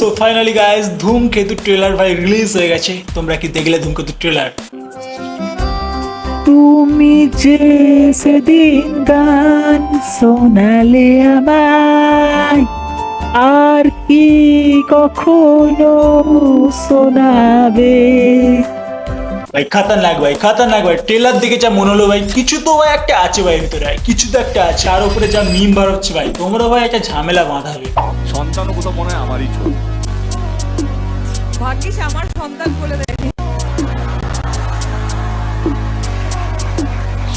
So finally guys Dhumketu trailer ভাই release হয়ে গেছে। তোমরা কি দেখলে ধূমকেতু ট্রেলার তুমি যে সেদিন গান শোনালে আমায় আর কি কখনো শোনাবে? ভাই খাতারনাক ভাই খাতারনাক ভাই। ট্রেলার দেখে যা মনে হলো ভাই কিছু তো ভাই একটা আছে ভাই ভিতরে ভাই কিছু তো একটা আছে। আর উপরে যা মিম বার হচ্ছে ভাই তোমরা ভাই একটা ঝামেলা বাঁধাবে। সন্তানও কোথাও মনে হয় আমারই ছোট ভাগ্যিস আমার সন্তান বলে দেয়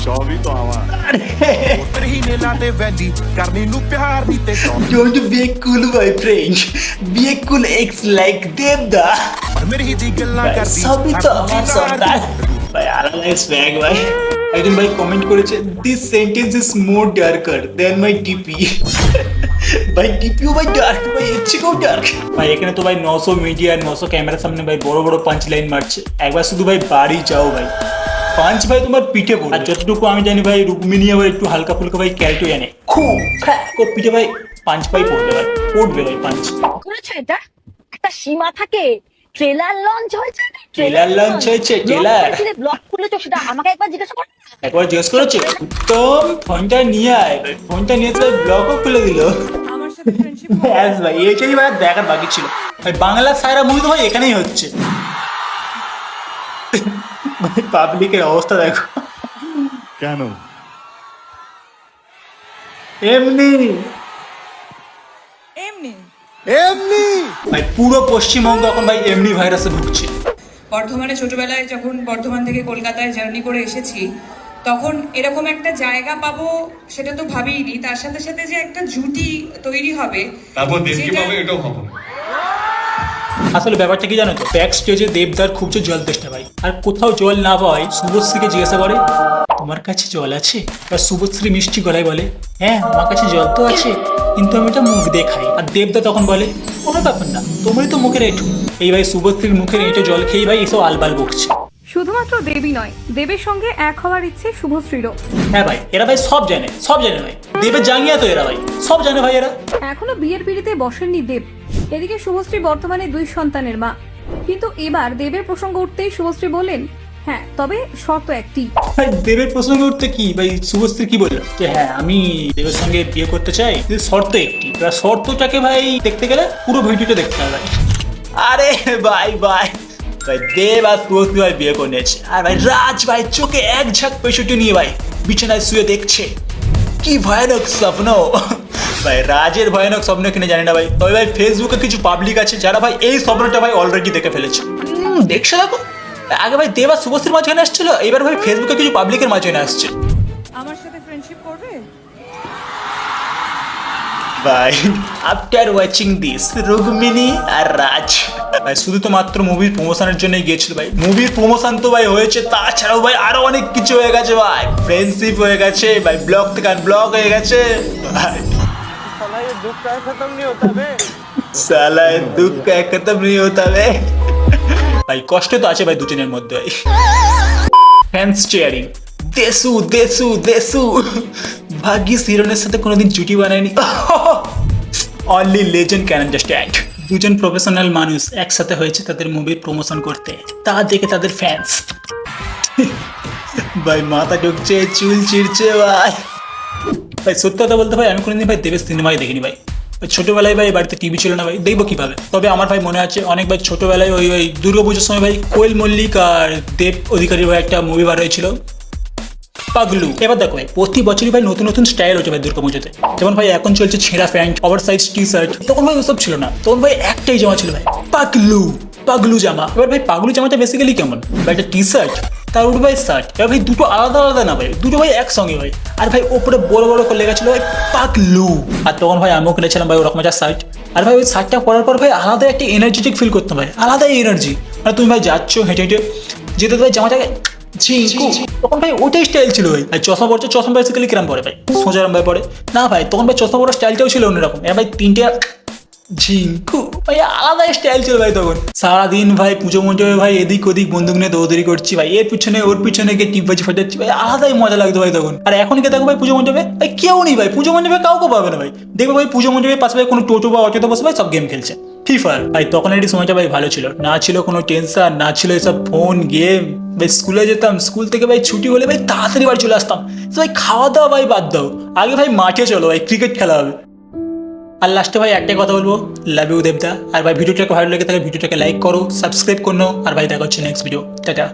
সবই তো আমার ਹੀ ਨੇ ਲਾਡੇ ਵੈਲੀ ਕਰਨੀ ਨੂੰ ਪਿਆਰ ਨਹੀਂ ਤੇ ਕੌਣ Don't be a cool my friend. Be a cool ex like Devda. ਪਰ ਮੇਰੀ ਦੀ ਗੱਲਾਂ ভাই, ਕਰਦੀ সবই তো আমার সন্তান ভাই আলাদা স্প্যাগ ভাই একজন ভাই কমেন্ট করেছে this sentence is more darker than my DP ভাই ডিপিও ভাই ডার্ক ভাই এর থেকেও ডার্ক ভাই এখানে তো ভাই নশো মিডিয়া নশো ক্যামেরার সামনে ভাই বড় বড় পাঁচ লাইন মারছে। একবার শুধু ভাই বাড়ি যাও ভাই। পাঁচ ভাই তোমার পিঠে পড়ে আর যতটুকু আমি জানি ভাই রুকমিনী আবার একটু হালকা ফুলকা ভাই ক্যারেক্টার জানে খুব। ফ্যাক করে পিঠে ভাই পাঁচ পাই পড়বে ভাই। পড়বে ভাই পাঁচ করেছ এটা? একটা সীমা থাকে। ট্রেলার লঞ্চ হয়েছে Launch হয়েছে। ব্লগ সেটা আমাকে একবার জিজ্ঞাসা করো। একবার জিজ্ঞেস করেছে উত্তম ফোনটা নিয়ে আয়। ফোনটা নিয়ে তো ব্লগও খুলে দিল। আমার সাথে ফ্রেন্ডশিপ ব্যাস ভাই এইটাই ভাই দেখার বাকি ছিল। ভাই বাংলা সায়রা মুভি তো ভাই এখানেই হচ্ছে। ভাই পাবলিকের অবস্থা দেখো। কেন? এমনি। এমনি? এমনি। ভাই পুরো পশ্চিমবঙ্গ এখন ভাই এমনি ভাইরাসে ভুগছে। বর্ধমানে ছোটবেলায় যখন বর্ধমান থেকে কলকাতায় জার্নি করে এসেছি তখন এরকম একটা জায়গা পাবো সেটা তো ভাবিনি তার সাথে সাথে যে একটা জুটি তৈরি হবে তারপর দেশকে পাবে এটাও ভাবো আসলে ব্যাপারটা কি জানো তো? ব্যাক স্টেজে দেবদার খুব যে জল তেষ্টা ভাই। আর কোথাও জল না পাওয়ায় শুভশ্রীকে জিজ্ঞাসা করে তোমার কাছে জল আছে? আর শুভশ্রী মিষ্টি গলায় বলে হ্যাঁ আমার কাছে জল তো আছে। কিন্তু আমি এটা মুখ দিয়ে খাই। আর দেবদা তখন বলে কোনো ব্যাপার না তোমারই তো মুখের এঁটু। এই ভাই শুভশ্রীর মুখের এঁটো জল খেয়ে ভাই এসব আলবাল বকছে। শুধুমাত্র দেবী নয় দেবের সঙ্গে এক হওয়ার ইচ্ছে শুভশ্রীরও হ্যাঁ ভাই এরা ভাই সব জানে সব জানে ভাই। দেবের জাঙ্গিয়া তো এরা ভাই সব জানে ভাই এরা। এখনও বিয়ের পিড়িতে বসেননি দেব। এদিকে শুভশ্রী বর্তমানে দুই সন্তানের মা। কিন্তু এবার দেবের প্রসঙ্গ উঠতেই শুভশ্রী বললেন হ্যাঁ তবে শর্ত একটি। দেবের প্রসঙ্গ উঠতে কি? ভাই শুভশ্রী কি বলল যে হ্যাঁ আমি দেবের সঙ্গে বিয়ে করতে চাই শর্ত একটি। শর্তটাকে ভাই দেখতে গেলে পুরো ভিডিওটা দেখতে হবে। আরে ভাই ভাই ভাই দেব আর শুভশ্রী ভাই বিয়ে করে নিয়েছে। আর ভাই রাজ ভাই চোখে এক ঝাঁক পেশুটি নিয়ে ভাই বিছানায় শুয়ে দেখছে। কি ভয়ানক স্বপ্ন। ভাই রাজের ভয়ানক স্বপ্ন কিনে জানি না ভাই। তবে ভাই ফেসবুকে কিছু পাবলিক আছে যারা ভাই এই স্বপ্নটা ভাই অলরেডি দেখে ফেলেছে। হুম, দেখছ দেখো। আগে ভাই দেব আর শুভশ্রীর মাঝখানে আসছিল এবার ভাই ফেসবুকে কিছু পাবলিকের মাঝখানে আসছে আমার সাথে ফ্রেন্ডশিপ করবে ভাই আফটার ওয়াচিং দিস রুকমিনী আর রাজ ভাই শুধু তো মাত্র মুভির প্রমোশনের জন্যই গিয়েছিল ভাই মুভির প্রমোশন তো ভাই হয়েছে তাছাড়াও ভাই আরো অনেক কিছু হয়ে গেছে ভাই ফ্রেন্ডশিপ হয়ে গেছে ভাই ব্লগ থেকে ব্লগ হয়ে গেছে ভাই সালা এ দুঃখ কা খতম नहीं होता বে ভাই কষ্ট তো আছে ভাই দুজনের মধ্যে। ফ্যান্স চেয়ারিং দেসু দেসু দেসু। ভাগ্যিস হিরোনের সাথে কোনোদিন জুটি বানায়নি। অনলি লেজেন্ড ক্যান আন্ডারস্ট্যান্ড দুজন প্রফেশনাল মানুষ একসাথে হয়েছে তাদের মুভির প্রমোশন করতে। তা দেখে তাদের ফ্যান্স ভাই মাথা ঢুকছে, চুল চিড়ছে ভাই। ভাই সত্যি কথা বলতে ভাই, আমি কোনোদিন ভাই দেবের সিনেমাই দেখিনি ভাই। ছোটবেলায় ভাই বাড়িতে টিভি ছিল না ভাই, দেখব কীভাবে? তবে আমার ভাই মনে আছে, অনেক ভাই ছোটবেলায় ওই ওই দুর্গা পুজোর সময় ভাই কোয়েল মল্লিক আর দেব অধিকারীর ভাই একটা মুভি বার হয়েছিল। পাগলু। এবার দেখো ভাই, প্রতি বছরই ভাই নতুন নতুন স্টাইল হচ্ছে ভাই দুর্গা পুজোতে। যেমন ভাই এখন চলছে ছেঁড়া pant over size T shirt তখন ভাই ওসব ছিল না। তখন ভাই একটাই জমা ছিল ভাই, পাগলু। পাগলু জামা। এবার ভাই পাগলু জামাটা বেসিক্যালি কেমন? একটা টি শার্ট তার উপর ভাই শার্ট এবার ভাই দুটো আলাদা আলাদা না ভাই, দুটো ভাই একসঙ্গে ভাই। আর ভাই ওপরে বড় বড় করে লেখা ছিল ভাই, পাগলু। আর তখন ভাই আমিও কিনেছিলাম ভাই ওরকম একটা শার্ট আর ভাই ওই শার্টটা পরার পর ভাই আলাদা একটা এনার্জেটিক ফিল করতাম ভাই, আলাদা এনার্জি মানে তুমি ভাই যাচ্ছ, হেঁটে হেঁটে যেতে ভাই জামাটাকে তখন ভাই ওটাই স্টাইল ছিল ভাই। আর চশমা পড়ছে চশমা বেসিক্যালি কিরাম পরে ভাই? সোজা ভাই পরে। না ভাই, তখন ভাই চশমা পড়ার স্টাইলটাও ছিল অন্যরকম। এবার ভাই তিনটে ঝিঙ্কু ভাই, আলাদা স্টাইল ছিল ভাই তখন। সারাদিন ভাই পুজো মণ্ডপে ভাই এদিক ওদিক বন্দুক নিয়ে দৌড়দৌড়ি করছি ভাই। এর পিছনে, ওর পিছনে গিয়ে টিপ বাজি ফাটাচ্ছি ভাই। আলাদাই মজা লাগতো ভাই তখন। আর এখন কে দেখো ভাই পুজো মণ্ডপে ভাই কেউ নেই ভাই। পুজো মণ্ডপে কাউকে পাবে না ভাই। দেখব ভাই পুজো মণ্ডপে পাশে ভাই কোনো টোটো বা অটোতে বসে ভাই সব গেম খেলছে। ফ্রি ফায়ার ভাই তখন এটি সময়টা ভাই ভালো ছিল। না ছিল কোনো টেনশন না ছিল এসব ফোন গেম ভাই স্কুলে যেতাম স্কুল থেকে ভাই ছুটি হলে ভাই তাড়াতাড়ি বাড়ি চলে আসতাম। ভাই খাওয়া দাওয়া ভাই বাদ দাও। আগে ভাই মাঠে চলো ভাই ক্রিকেট খেলা হবে। আর লাস্টে ভাই একটাই কথা বলব লাভ ইউ দেবদা। আর ভাই ভিডিওটাকে ভালো লেগে থাকে, ভিডিওটাকে লাইক করো সাবস্ক্রাইব করো, আর ভাই দেখা হচ্ছে নেক্সট ভিডিও টাটা।